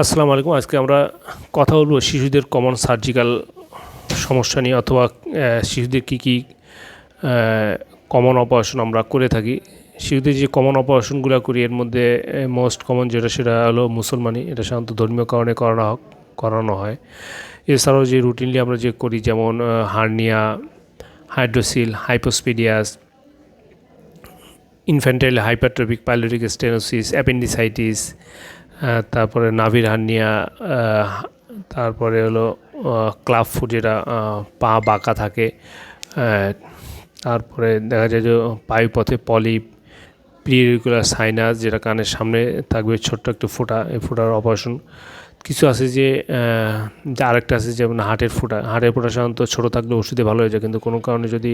আসসালামু আলাইকুম। আজকে আমরা কথা বলব শিশুদের কমন সার্জিক্যাল সমস্যা নিয়ে অথবা শিশুদের কী কী কমন অপারেশন আমরা করে থাকি। শিশুদের যে কমন অপারেশনগুলো করি, এর মধ্যে মোস্ট কমন যেটা, সেটা হলো মুসলমানি। এটা সাধারণত ধর্মীয় কারণে করানো হোক, করানো হয়। এছাড়াও যে রুটিনলি আমরা যে করি, যেমন hernia hydrocele hypospadias infantile hypertrophic pyloric stenosis appendicitis তারপরে নাভির হার্নিয়া আহ, তারপরে হলো ক্লাব ফুট যেটা পা বাঁকা থাকে তারপরে দেখা যায় যে পায়ুপথে পলিপ প্রিরিকুলার সাইনাস যেটা কানের সামনে থাকবে ছোট্ট একটু ফোঁটা এই ফোঁটার অপারেশন কিছু আছে যে আরেকটা আছে যেমন হার্টের ফোঁটা হার্টের ফোটা সাধারণত ছোটো থাকলে ওষুধে ভালো হয়ে যায় কিন্তু কোনো কারণে যদি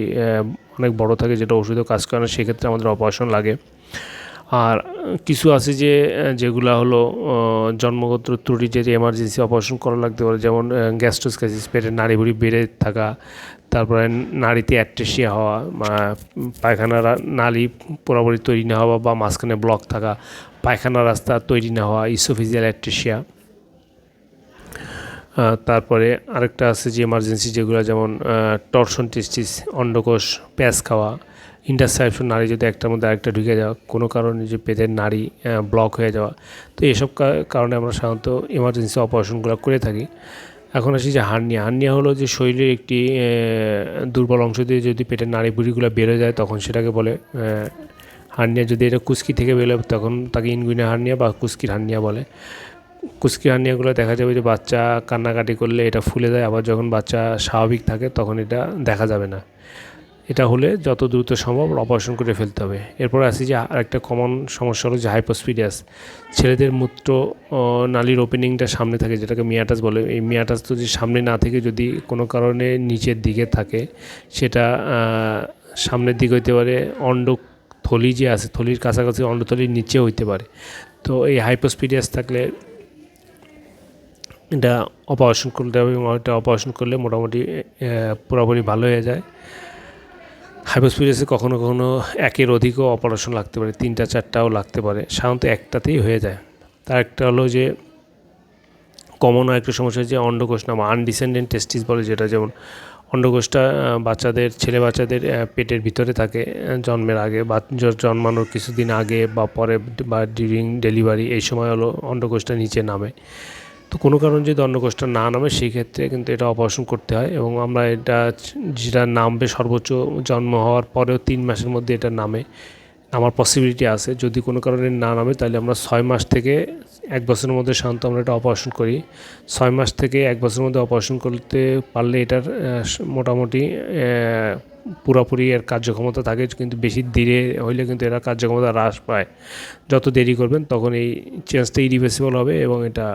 অনেক বড় থাকে যেটা ওষুধেও কাজ করে না সেক্ষেত্রে আমাদের অপারেশন লাগে। আর কিছু আছে যে, যেগুলো হলো জন্মগত ত্রুটি যে এমার্জেন্সি অপারেশন করা লাগতে পারে, যেমন গ্যাস্ট্রোসকাইসিস পেটের নাড়ি ভুড়ি বেড়ে থাকা, তারপরে নাড়িতে অ্যাট্রেসিয়া হওয়া পায়খানা নালী পুরোপুরি তৈরি না হওয়া, বা মাঝখানে ব্লক থাকা পায়খানা রাস্তা তৈরি না হওয়া ইসোফিজিয়াল অ্যাট্রেসিয়া তারপরে আরেকটা আছে যে এমার্জেন্সি যেগুলো, যেমন টর্শন টেস্টিস অন্ডকোষ, প্যাঁচ খাওয়া ইন্টারসেপশন নারী যদি একটার মধ্যে আরেকটা ঢুকে যাওয়া কোনো কারণে যে পেটের নারী ব্লক হয়ে যাওয়া, তো এসব কারণে আমরা সাধারণত এমার্জেন্সি অপারেশনগুলো করে থাকি। এখন আসি যে হার্নিয়া। হার্নিয়া হলো যে শরীরের একটি দুর্বল অংশ দিয়ে যদি পেটের নাড়ি বুড়িগুলো বেরো যায়, তখন সেটাকে বলে হার্নিয়া। যদি এটা কুস্কি থেকে বেরোয় তখন তাকে ইনগুইনা হার্নিয়া বা কুস্কির হার্নিয়া বলে। কুস্কি হার্নিয়াগুলো দেখা যাবে যে বাচ্চা কান্নাকাটি করলে এটা ফুলে যায়, আবার যখন বাচ্চা স্বাভাবিক থাকে, তখন এটা দেখা যাবে না। এটা হলে যত দ্রুত সম্ভব অপারেশন করে ফেলতে হবে। এরপর আসি যে আরেকটা কমন সমস্যা হলো যে হাইপোস্পিডিয়াস ছেলেদের মূত্র নালীর ওপেনিংটা সামনে থাকে, যেটাকে মিয়াটাস বলে। এই মিয়াটাস তো যে সামনে না থেকে যদি কোনো কারণে নিচের দিকে থাকে, সেটা সামনের দিকে হইতে পারে অন্ড থলি যে আছে, থলির কাছাকাছি অন্ডথলির নিচে হইতে পারে। তো এই হাইপোস্পিডিয়াস থাকলে এটা অপারেশন করতে হবে এবং এটা অপারেশন করলে মোটামুটি পুরোপুরি ভালো হয়ে যায়। হাইপোস্পিডিয়াসে কখনো কখনো একের অধিকও অপারেশন লাগতে পারে, তিনটা, চারটাও লাগতে পারে, সাধারণত একটাতেই হয়ে যায়। তার একটা হলো যে কমন একটা সমস্যা যে, অন্ডকোষ নাম আনডিসেন্ডেন্ট টেস্টিস বলে যেটা, যেমন অন্ডকোষটা বাচ্চাদের, ছেলে বাচ্চাদের পেটের ভিতরে থাকে জন্মের আগে বা জন্মানোর কিছুদিন আগে বা পরে বা ডিউরিং ডেলিভারি এই সময় হলো অন্ডকোষটা নিচে নামে। তো কোনো কারণে যদি অন্ডকোষটা না নামে, সেই ক্ষেত্রে কিন্তু এটা অপারেশন করতে হয় এবং আমরা এটা যেটা নামবে সর্বোচ্চ জন্ম হওয়ার পরেও তিন মাসের মধ্যে এটা নামে। নামার পসিবিলিটি আছে। যদি কোনো কারণে না নামে, তাহলে আমরা ছয় মাস থেকে এক বছরের মধ্যে সাধারণত আমরা এটা অপারেশন করি। ছয় মাস থেকে এক বছরের মধ্যে অপারেশন করতে পারলে এটার মোটামুটি পুরোপুরি এর কার্যক্ষমতা থাকে, কিন্তু বেশি ধীরে হইলে কিন্তু এরা কার্যক্ষমতা হ্রাস পায়। যত দেরি করবেন, তখন এই চেঞ্জটা ইরিভার্সিবল হবে এবং এটা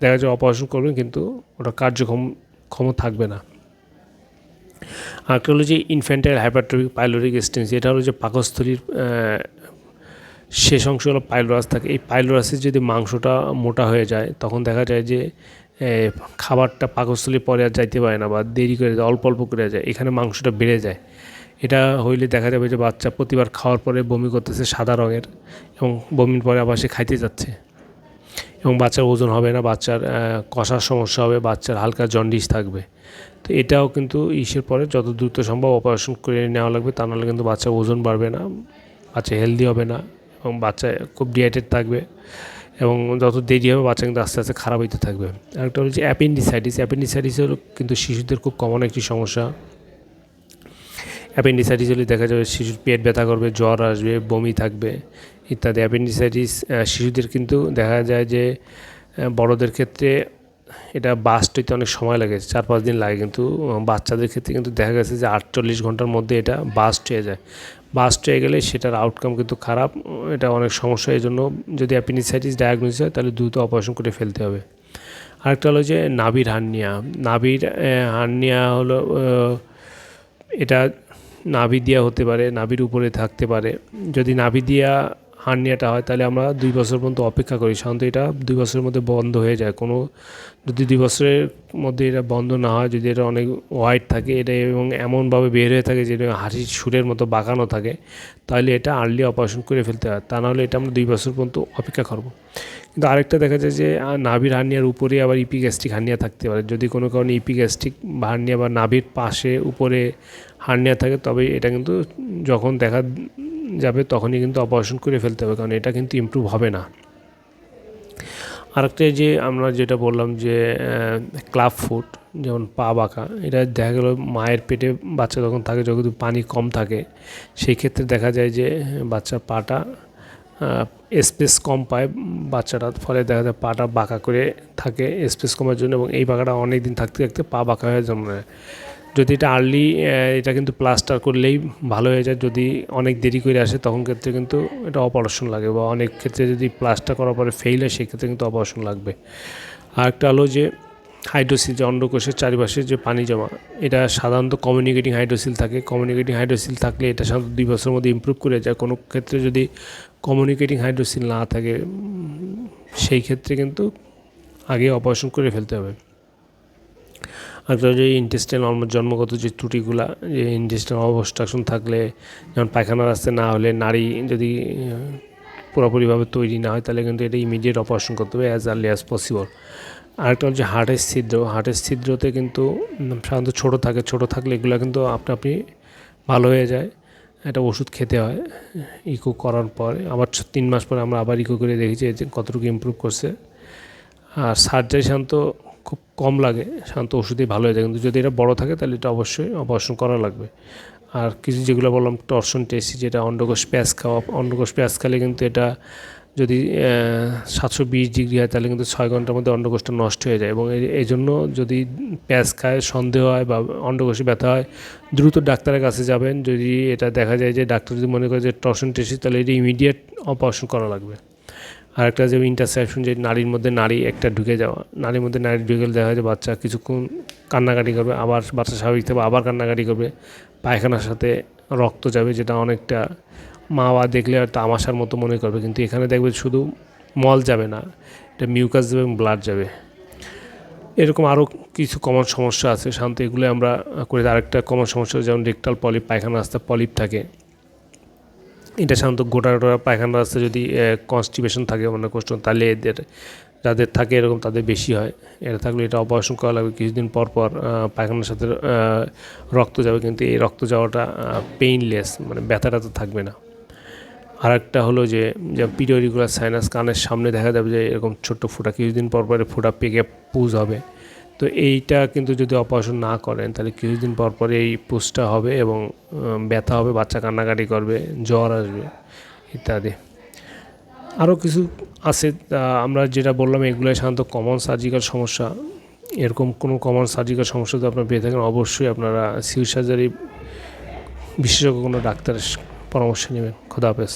দেখা যায় অপারেশন করবেন, কিন্তু ওটা কার্যক্ষম, ক্ষম থাকবে না। যে ইনফ্যান্টাইল হাইপারট্রপিক পাইলোরিক স্টেন্স এটা হলো যে পাকস্থলীর শেষ অংশ হলো পাইলোরাস থাকে। এই পাইলোরাসের যদি মাংসটা মোটা হয়ে যায়, তখন দেখা যায় যে খাবারটা পাকস্থলীর পরে আর যাইতে পারে না বা দেরি করে যায়, অল্প অল্প করে যায়, এখানে মাংসটা বেড়ে যায়। এটা হইলে দেখা যাবে যে বাচ্চা প্রতিবার খাওয়ার পরে বমি করতেছে সাদা রঙের এবং বমির পরে আবার সে খাইতে যাচ্ছে। এবং বাচ্চার ওজন হবে না, বাচ্চার কষার সমস্যা হবে, বাচ্চার হালকা জন্ডিস থাকবে। তো এটাও কিন্তু ইসের পরে যত দ্রুত সম্ভব অপারেশন করে নেওয়া লাগবে, তা নাহলে কিন্তু বাচ্চার ওজন বাড়বে না, বাচ্চা হেলদি হবে না এবং বাচ্চা খুব ডিহাইড্রেট থাকবে এবং যত দেরি হবে বাচ্চা কিন্তু আস্তে আস্তে খারাপ হইতে থাকবে। আরেকটা যে অ্যাপেন্ডিসাইটিস অ্যাপেন্ডিসাইটিস হলো কিন্তু শিশুদের খুব কমন একটি সমস্যা। অ্যাপেন্ডিসাইটিস হলে দেখা যাবে শিশুর পেট ব্যথা করবে, জ্বর আসবে, বমি থাকবে, ইত্যাদি। অ্যাপেন্ডিসাইটিস শিশুদের কিন্তু দেখা যায় যে বড়দের ক্ষেত্রে এটা বাস্ট হইতে অনেক সময় লাগে, চার পাঁচ দিন লাগে কিন্তু বাচ্চাদের ক্ষেত্রে কিন্তু দেখা গেছে যে আটচল্লিশ ঘণ্টার মধ্যে এটা বাস্ট হয়ে যায়। বাস্ট হয়ে গেলে সেটার আউটকাম কিন্তু খারাপ, এটা অনেক সমস্যা এই জন্য যদি অ্যাপেন্ডিসাইটিস ডায়াগনোসিস হয়, তাহলে দ্রুত অপারেশন করে ফেলতে হবে। আরেকটা হলো যে, নাভির হার্নিয়া। নাভির হার্নিয়া হলো এটা নাভি দিয়া হতে পারে নাভির উপরে থাকতে পারে। যদি নাভি দিয়া হার্নিয়াটা হয়, তাহলে আমরা দুই বছর পর্যন্ত অপেক্ষা করি। সাধারণত এটা দুই বছরের মধ্যে বন্ধ হয়ে যায়। কোনো, যদি দুই বছরের মধ্যে এটা বন্ধ না হয়, যদি এটা অনেক হোয়াইট থাকে, এটা এবং এমনভাবে বের হয়ে থাকে যেটা হাসির সুরের মতো বাঁকানো থাকে, তাহলে এটা আর্লি অপারেশন করে ফেলতে হয়। তা নাহলে এটা আমরা দুই বছর পর্যন্ত অপেক্ষা করব। কিন্তু আরেকটা দেখা যায় যে নাভির হার্নিয়ার উপরে আবার ইপি গ্যাস্ট্রিক হার্নিয়া থাকতে পারে। যদি কোনো কারণে ইপি গ্যাস্ট্রিক হার্নিয়া বা নাভির পাশে উপরে হার্নিয়া থাকে, তবে এটা কিন্তু যখন দেখা যাবে তখনই কিন্তু অপারেশন করে ফেলতে হবে, কারণ এটা কিন্তু ইমপ্রুভ হবে না। আরেকটা যে আমরা যেটা বললাম যে ক্লাব ফুট যেমন পা বাঁকা, এটা দেখা গেলো মায়ের পেটে বাচ্চা যখন থাকে, যখন পানি কম থাকে, সেই ক্ষেত্রে দেখা যায় যে, বাচ্চার পাটা স্পেস কম পায় বাচ্চাটা ফলে দেখা যায় পাটা বাঁকা করে থাকে স্পেস কমার জন্য এবং এই বাঁকাটা অনেক দিন থাকতে থাকতে পা বাঁকা হয়ে জন্মায় যদি এটা আর্লি এটা কিন্তু প্লাস্টার করলেই ভালো হয়ে যায়। যদি অনেক দেরি করে আসে, তখন ক্ষেত্রে কিন্তু এটা অপারেশন লাগে বা অনেক ক্ষেত্রে যদি প্লাস্টার করার পরে ফেল হয়, সেক্ষেত্রে কিন্তু অপারেশন লাগবে। আর একটা হলো যে হাইড্রোসিল যে অন্ডকোষের চারিপাশে যে পানি জমা, এটা সাধারণত কমিউনিকেটিং হাইড্রোসিল থাকে। কমিউনিকেটিং হাইড্রোসিল থাকলে এটা সাধারণত দুই বছরের মধ্যে ইমপ্রুভ করে যায়। কোনো ক্ষেত্রে যদি কমিউনিকেটিং হাইড্রোসিল না থাকে সেই ক্ষেত্রে কিন্তু আগে অপারেশন করে ফেলতে হবে। একটা যে ইন্টেস্টাইন জন্মগত যে ত্রুটিগুলা, যে ইন্টেস্টাইন অবস্ট্রাকশন থাকলে, যেমন পায়খানা রাস্তায় না হলে নারী যদি পুরোপুরিভাবে তৈরি না হয়, তাহলে কিন্তু এটা ইমিডিয়েট অপারেশন করতে হবে অ্যাজ আর্লি অ্যাজ পসিবল আরেকটা হচ্ছে হার্টের ছিদ্র, হার্টের ছিদ্রতে কিন্তু সাধারণত ছোটো থাকে, ছোটো থাকলে এগুলো কিন্তু আপনা আপনি ভালো হয়ে যায়। একটা ওষুধ খেতে হয়, ইকো করার পরে, আবার তিন মাস পরে আমরা আবার ইকো করে দেখেছি কতটুকু ইমপ্রুভ করছে। আর সার্জারি সাধারণত খুব কম লাগে, শান্ত ওষুধেই ভালো হয়ে যায়। কিন্তু যদি এটা বড় থাকে, তাহলে এটা অবশ্যই অপারেশন করা লাগবে। আর কিছু যেগুলো বললাম টর্শন টেস্ট যেটা অন্ডকোষ প্যাঁচ খাওয়া, অন্ডকোষ প্যাঁচ খেলে কিন্তু এটা যদি সাতশো বিশ ডিগ্রি হয়, তাহলে কিন্তু ছয় ঘণ্টার মধ্যে অন্ডকোষটা নষ্ট হয়ে যায়। এবং এই- জন্য যদি প্যাঁচ খায়, সন্দেহ হয় বা অন্ডকোষে ব্যথা হয়, দ্রুত ডাক্তারের কাছে যাবেন। যদি এটা দেখা যায় যে ডাক্তার যদি মনে করে যে টর্শন টেস্ট তাহলে এটা ইমিডিয়েট অপারেশন করা লাগবে। আর একটা যে ইন্টারসেপশন যে নারীর মধ্যে নারী একটা ঢুকে যাওয়া, নারীর মধ্যে নারী ঢুকে গেলে দেখা যায় বাচ্চা কিছুক্ষণ কান্নাকাটি করবে, আবার বাচ্চা স্বাভাবিক থাকবে, আবার কান্নাকাটি করবে। পায়খানার সাথে রক্ত যাবে, যেটা অনেকটা মা বা দেখলে আর তামাশার মতো মনে করবে, কিন্তু এখানে দেখবে শুধু মল যাবে না, এটা মিউকাস যাবে এবং ব্লাড যাবে। এরকম আরও কিছু কমন সমস্যা আছে সাধারণত এগুলো আমরা করে। আরেকটা কমন সমস্যা যেমন রেকটাল পলিপ পায়খানা রাস্তা পলিপ থাকে। এটা সাধারণত গোটা গোটা পায়খানা রাস্তা যদি কনস্টিপেশন থাকে মানে কষ্ট তাহলে এদের, যাদের থাকে এরকম তাদের বেশি হয়। এটা থাকলে এটা অপারেশন করা লাগবে। কিছুদিন পর পর পায়খানার সাথে রক্ত যাবে, কিন্তু এই রক্ত যাওয়াটা পেইনলেস মানে ব্যথাটা তো থাকবে না। আর একটা হলো যে পিরিয়ডিকুলার সাইনাস কানের সামনে দেখা যাবে যে, এরকম ছোট্ট ফোঁটা, কিছুদিন পর পরে ফোঁটা পেকে, পুজ হবে। তো এইটা কিন্তু যদি অপারেশন না করেন, তাহলে কিছুদিন পর পর এই পুজটা হবে এবং ব্যথা হবে, বাচ্চা কান্নাকাটি করবে, জ্বর আসবে, ইত্যাদি। আরও কিছু আছে আমরা যেটা বললাম এগুলো সাধারণত কমন সার্জিক্যাল সমস্যা। এরকম কোনো কমন সার্জিক্যাল সমস্যা যদি আপনারা পেয়ে থাকেন, অবশ্যই আপনারা সিভিল সার্জারি বিশেষজ্ঞ কোনো ডাক্তারের পরামর্শ নেবেন। খোদা হাফেজ।